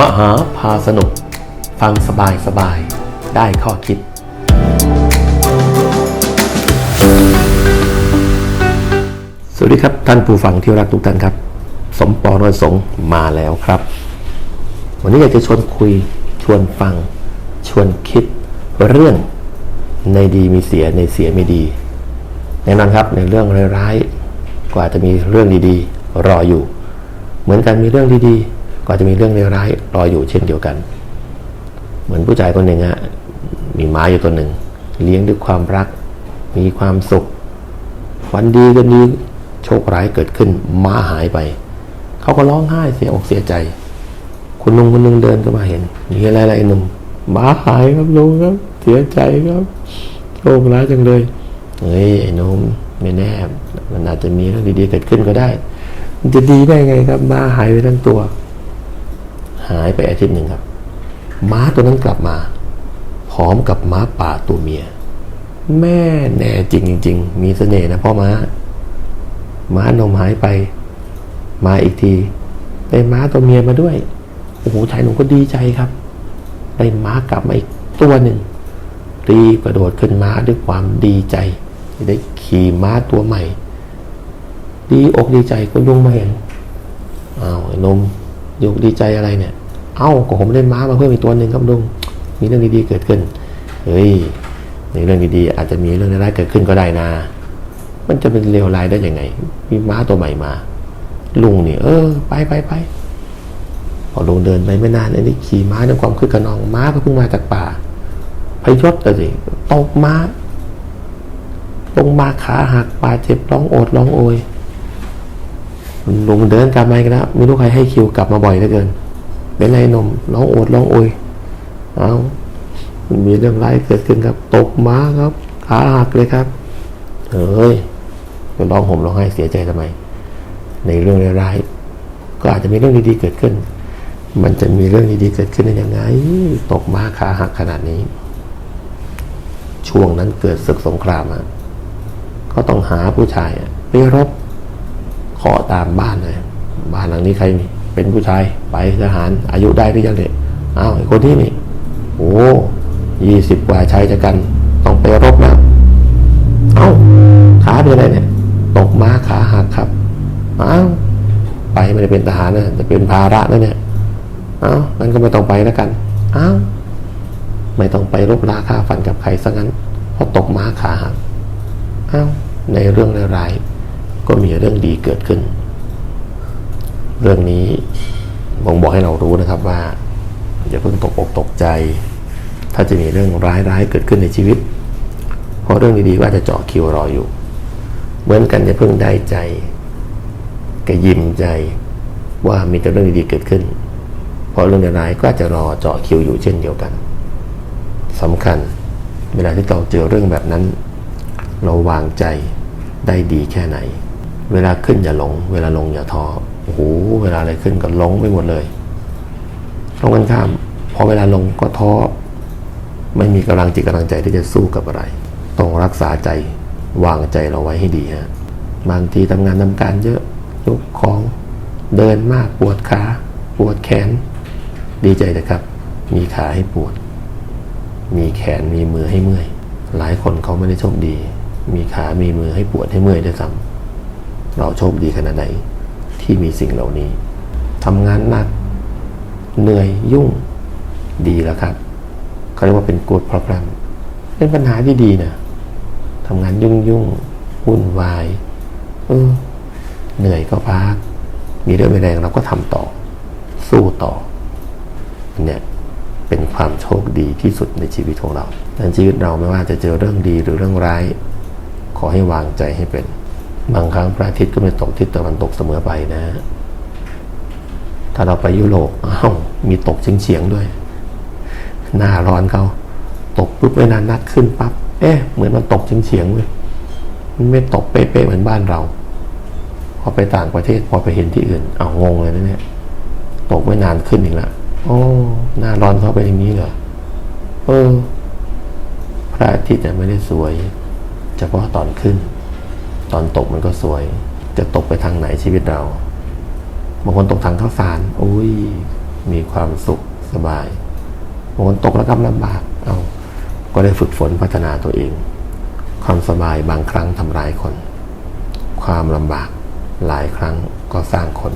มหาพาสนุก ฟังสบายสบายได้ข้อคิด สวัสดีครับท่านผู้ฟังที่รักทุกท่านครับ สมปองนวลสงมาแล้วครับ วันนี้อยากจะชวนคุยชวนฟัง ชวนคิดเรื่องในดีมีเสียในเสียไม่ดีแน่นอนครับในเรื่องร้ายๆก็อาจจะมีเรื่องดีๆ รออยู่ เหมือนกันมีเรื่องดีๆ ก็จะมีเรื่องเลวร้ายรออยู่เช่นเดียวกัน เหมือนผู้ชายคนหนึ่งฮะมีม้าอยู่ตัวหนึ่ง เลี้ยงด้วยความรัก มีความสุข วันดีกันดีโชคร้ายเกิดขึ้น ม้าหายไป เขาก็ร้องไห้เสียอกเสียใจ คุณลุงคนหนึงเดินก็มาเห็นมีอะไรอะไรหนุ่มม้าหายครับลุงครับ เสียใจครับโชคร้ายจังเลยเฮ้ยไอ้หนุ่มไม่แน่ มันอาจจะมีเรื่องดีๆเกิดขึ้นก็ได้ มันจะดีได้ไงครับ มาหายไปทั้งตัว หายไปอาทิตย์หนึ่งครับ ม้าตัวนั้นกลับมา พร้อมกับม้าป่าตัวเมีย แม่แน่จริงจริงมีเสน่ห์นะพ่อม้า ม้านมหายไป มาอีกที ได้ม้าตัวเมียมาด้วย โอ้โหชายหนุ่มก็ดีใจครับ ได้ม้ากลับมาอีกตัวหนึ่งรีบกระโดดขึ้นม้าด้วยความดีใจได้ขี่ม้าตัวใหม่ ดีอกดีใจก็ลุงมาเห็นอ้าวไอ้นมยกดีใจอะไรเนี่ย เอ้าก็ผมได้ม้ามาเพิ่มอีกตัวหนึ่งครับลุงมีเรื่องดีๆเกิดขึ้นเฮ้ยในเรื่องดีๆอาจจะมีเรื่องร้ายเกิดขึ้นก็ได้นะมันจะเป็นเลวร้ายได้ยังไง มีม้าตัวใหม่มา ลุงนี่ เออ ไปไปไปพอลุงเดินไปไม่นานไอ้นี่ขี่ม้าด้วยความคึกขนองม้าก็เพิ่งมาจากป่าพยศแต่สิตกม้าลงมาขาหักบาดเจ็บร้องโอดร้องโอยลุงเดินกลับมาอีกแล้วไม่รู้ใครให้คิวกลับมาบ่อยเหลือเกิน เป็นไรหนุ่มร้องโอดร้องโอยเอามันมีเรื่องร้ายเกิดขึ้นครับ ตกม้าครับ ขาหักเลยครับ เฮ้ยไปร้องห่มร้องไห้เสียใจทำไม ในเรื่องร้ายก็อาจจะมีเรื่องดีๆเกิดขึ้น มันจะมีเรื่องดีๆเกิดขึ้นได้ยังไง ตกม้าขาหักขนาดนี้ ช่วงนั้นเกิดศึกสงครามอะก็ต้องหาผู้ชายไปรบขอตามบ้านเลย บ้านหลังนี้ใครมี เป็นผู้ชายไปทหารอายุได้หรือยังเนี่ยอ้าวไอ้คนนี้นี่โอ้ยี่สิบกว่าชายจะกัน ต้องไปรบแล้วเอ้าขาเป็นอะไรเนี่ยตกม้าขาหักครับอ้าวไปไม่ได้เป็นทหารนะจะเป็นภาระนะเนี่ยเอ้างั้นก็ไม่ต้องไปแล้วกันอ้าวไม่ต้องไปรบราฆ่าฟันกับใครซะงั้นเพราะตกม้าขาหักอ้าวในเรื่องร้ายๆก็มีเรื่องดีเกิดขึ้น เรื่องนี้บ่งบอกให้เรารู้นะครับว่า อย่าเพิ่งตกอกตกใจ ถ้าจะมีเรื่องร้ายๆเกิดขึ้นในชีวิต เพราะเรื่องดีๆก็อาจจะเจาะคิวรออยู่ เหมือนกันอย่าเพิ่งได้ใจกระยิมใจว่ามีแต่เรื่องดีๆเกิดขึ้น เพราะเรื่องร้ายก็อาจจะรอเจาะคิวอยู่เช่นเดียวกันสำคัญเวลาที่เราเจอเรื่องแบบนั้น เราวางใจได้ดีแค่ไหน เวลาขึ้นอย่าหลง เวลาลงอย่าท้อ โอ้โหเวลาอะไรขึ้นก็หลงไปหมดเลยตรงกันข้ามพอเวลาลงก็ท้อไม่มีกำลังจิตกำลังใจที่จะสู้กับอะไร ต้องรักษาใจวางใจเราไว้ให้ดีฮะบางทีทำงานทำการเยอะยกของเดินมากปวดขาปวดแขน ดีใจนะครับ มีขาให้ปวด มีแขนมีมือให้เมื่อย หลายคนเขาไม่ได้โชคดี มีขามีมือให้ปวดให้เมื่อยด้วยซ้ำเราโชคดีขนาดไหน ที่มีสิ่งเหล่านี้ทำงานหนัก เหนื่อยยุ่งดีแล้วครับเขาเรียกว่าเป็นกูดพร b ร e m เป็นปัญหาที่ดีนะทำงานยุ่งยุ่งวุ่นวายเออเหนื่อยก็พัก มีเรื่องไม่แรงเราก็ทำต่อ สู้ต่อเนี่ยเป็นความโชคดีที่สุดในชีวิตของเราในชีวิตเราไม่ว่าจะเจอเรื่องดีหรือเรื่องร้าย ขอให้วางใจให้เป็น บางครั้งพระอาทิตย์ก็ไม่ตกทิศตะวันตกเสมอไปนะ ถ้าเราไปยุโรปอ้าวมีตกเฉียงเฉียงๆด้วย หน้าร้อนเขาตกปุ๊บไม่นานนัดขึ้นปั๊บเอ๊ะเหมือนมันตกเฉียงเฉียงๆเลยมันไม่ตกเป๊ะๆเหมือนบ้านเรา พอไปต่างประเทศพอไปเห็นที่อื่นเอางงเลยนะเนี่ยตกไม่นานขึ้นอีกแล้วโอ้หน้าร้อนเขาเป็นอย่างนี้เหรอเออพระอาทิตย์ไม่ได้สวย เฉพาะตอนขึ้น ตอนตกมันก็สวย จะตกไปทางไหนชีวิตเรา บางคนตกทางข้าวสารโอ้ย มีความสุขสบาย บางคนตกระกำลำบาก เอาก็ได้ฝึกฝนพัฒนาตัวเอง ความสบายบางครั้งทำร้ายคน ความลำบากหลายครั้งก็สร้างคน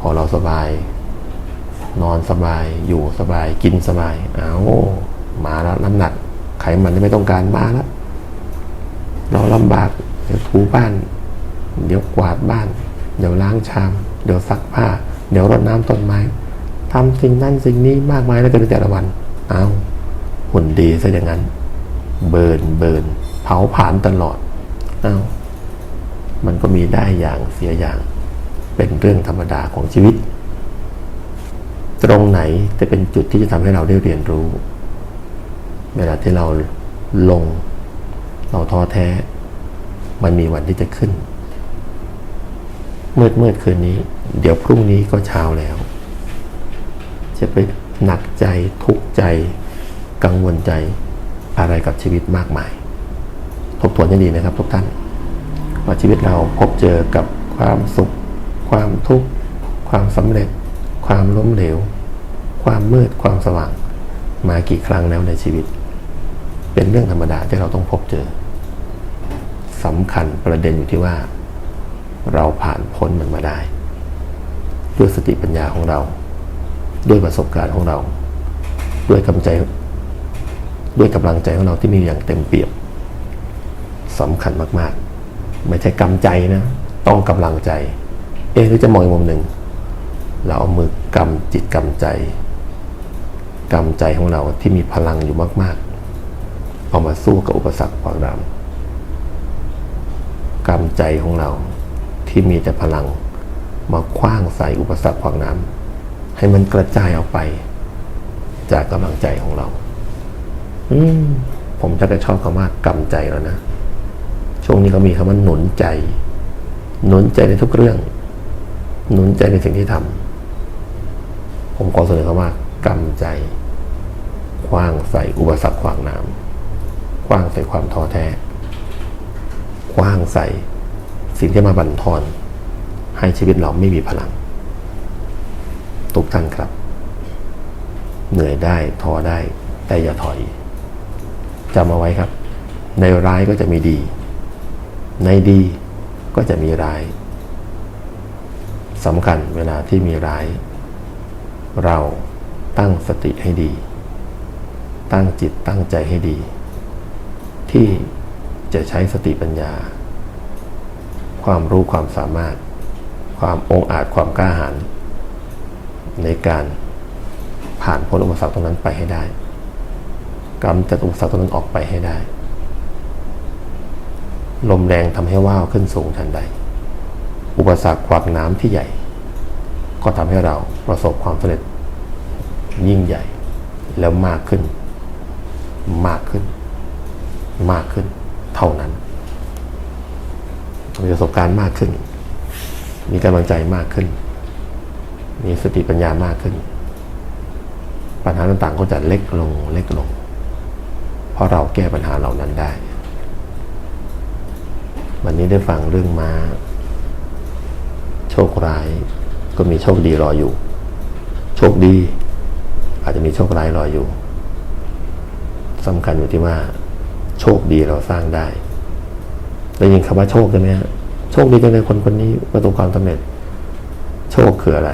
พอเราสบาย นอนสบายอยู่สบายกินสบาย เอามาแล้วน้ำหนักไขมันที่ไม่ต้องการมาแล้วเราลำบาก เดี๋ยวถูบ้าน เดี๋ยวกวาดบ้าน เดี๋ยวล้างชาม เดี๋ยวซักผ้า เดี๋ยวรดน้ำต้นไม้ทำสิ่งนั้นสิ่งนี้มากมายแล้วกันในแต่ละวัน เอาหุ่นดีซะอย่างนั้น เบิร์นเบิร์นเผาผลาญตลอด เอามันก็มีได้อย่างเสียอย่าง เป็นเรื่องธรรมดาของชีวิต ตรงไหนจะเป็นจุดที่จะทำให้เราได้เรียนรู้ เวลาที่เราลง เราท้อแท้ มันมีวันที่จะขึ้น มืดมืดคืนนี้ เดี๋ยวพรุ่งนี้ก็เช้าแล้ว จะไปหนักใจทุกข์ใจ กังวลใจอะไรกับชีวิตมากมาย ทบทวนให้ดีนะครับทุกท่าน ว่าชีวิตเราพบเจอกับความสุข ความทุกข์ความสำเร็จ ความล้มเหลว ความมืดความสว่าง มากี่ครั้งแล้วในชีวิต เป็นเรื่องธรรมดาที่เราต้องพบเจอ สำคัญประเด็นอยู่ที่ว่า เราผ่านพ้นมันมาได้ ด้วยสติปัญญาของเรา ด้วยประสบการณ์ของเรา ด้วยกำใจด้วยกำลังใจของเราที่มีอย่างเต็มเปี่ยมสำคัญมาก ๆ ไม่ใช่กำใจนะ ต้องกำลังใจ เอ๊ะหรือจะมองอีกมุมหนึ่งเราเอามือกำจิตกำใจกำใจของเราที่มีพลังอยู่มาก ๆ เอามาสู้กับอุปสรรคขวางดำ กำใจของเรา ที่มีแต่พลัง มาคว้างใส่อุปสรรคขวางน้ำให้มันกระจายออกไป จากกำลังใจของเรา อืมผมจะได้ชอบคำว่ากำใจแล้วนะช่วงนี้เขามีคำว่าหนุนใจ หนุนใจในทุกเรื่อง หนุนใจในสิ่งที่ทำผมขอเสนอคำว่ากำใจคว้างใส่อุปสรรคขวางน้ำคว้างใส่ความท้อแท้ ว้างใส่ สิ่งที่มาบั่นทอน ให้ชีวิตเราไม่มีพลัง ทุกท่านครับ เหนื่อยได้ท้อได้ แต่อย่าถอยจำเอาไว้ครับ ในร้ายก็จะมีดี ในดีก็จะมีร้ายสำคัญเวลาที่มีร้าย เราตั้งสติให้ดี ตั้งจิตตั้งใจให้ดี ที่ จะใช้สติปัญญา ความรู้ความสามารถ ความองอาจความกล้าหาญในการผ่านพ้นอุปสรรคตรงนั้นไปให้ได้กำจัดอุปสรรคตรงนั้นออกไปให้ได้ ลมแรงทำให้ว่าวขึ้นสูงทันใด อุปสรรคขวากน้ำที่ใหญ่ ก็ทำให้เราประสบความสำเร็จยิ่งใหญ่แล้วมากขึ้น มากขึ้น มากขึ้น เท่านั้น มีประสบการณ์มากขึ้น มีกำลังใจมากขึ้น มีสติปัญญามากขึ้น ปัญหาต่างๆก็จะเล็กลงเล็กลง เพราะเราแก้ปัญหาเหล่านั้นได้ วันนี้ได้ฟังเรื่องมา้า โชคร้ายก็มีโชคดีรออยู่ โชคดี อาจจะมีโชคร้ายรออยู่สำคัญอยู่ที่ว่า โชคดีเราสร้างได้ได้ยินคำว่าโชคใช่ไหมฮะโชคดีจังเลยคนคนนี้ประสบความสำเร็จ โชคคืออะไร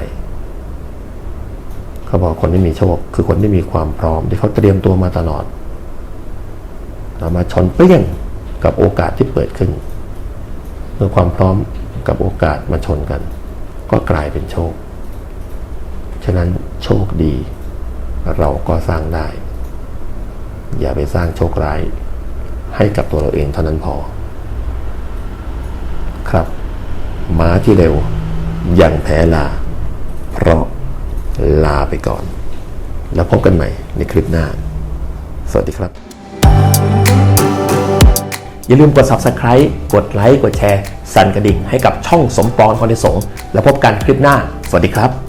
เขาบอกคนที่มีโชค คือคนที่มีความพร้อม ที่เขาเตรียมตัวมาตลอดมาชนเปี้ยงกับโอกาสที่เปิดขึ้นเมื่อความพร้อมกับโอกาสมาชนกัน ก็กลายเป็นโชค ฉะนั้นโชคดี เราก็สร้างได้ อย่าไปสร้างโชคร้าย ให้กับตัวเราเองเท่านั้นพอ ครับ ม้าที่เร็วยังแพ้ลา เพราะลาไปก่อน แล้วพบกันใหม่ในคลิปหน้า สวัสดีครับ อย่าลืมกด subscribe กดไลค์กดแชร์ สั่นกระดิ่งให้กับช่องสมปองพรทิสงฆ์แล้วพบกันคลิปหน้า สวัสดีครับ